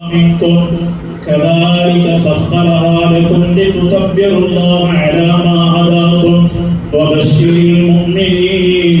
بكم كذلك سخرها لكم لتكبروا الله على ما هداكم وبشر المؤمنين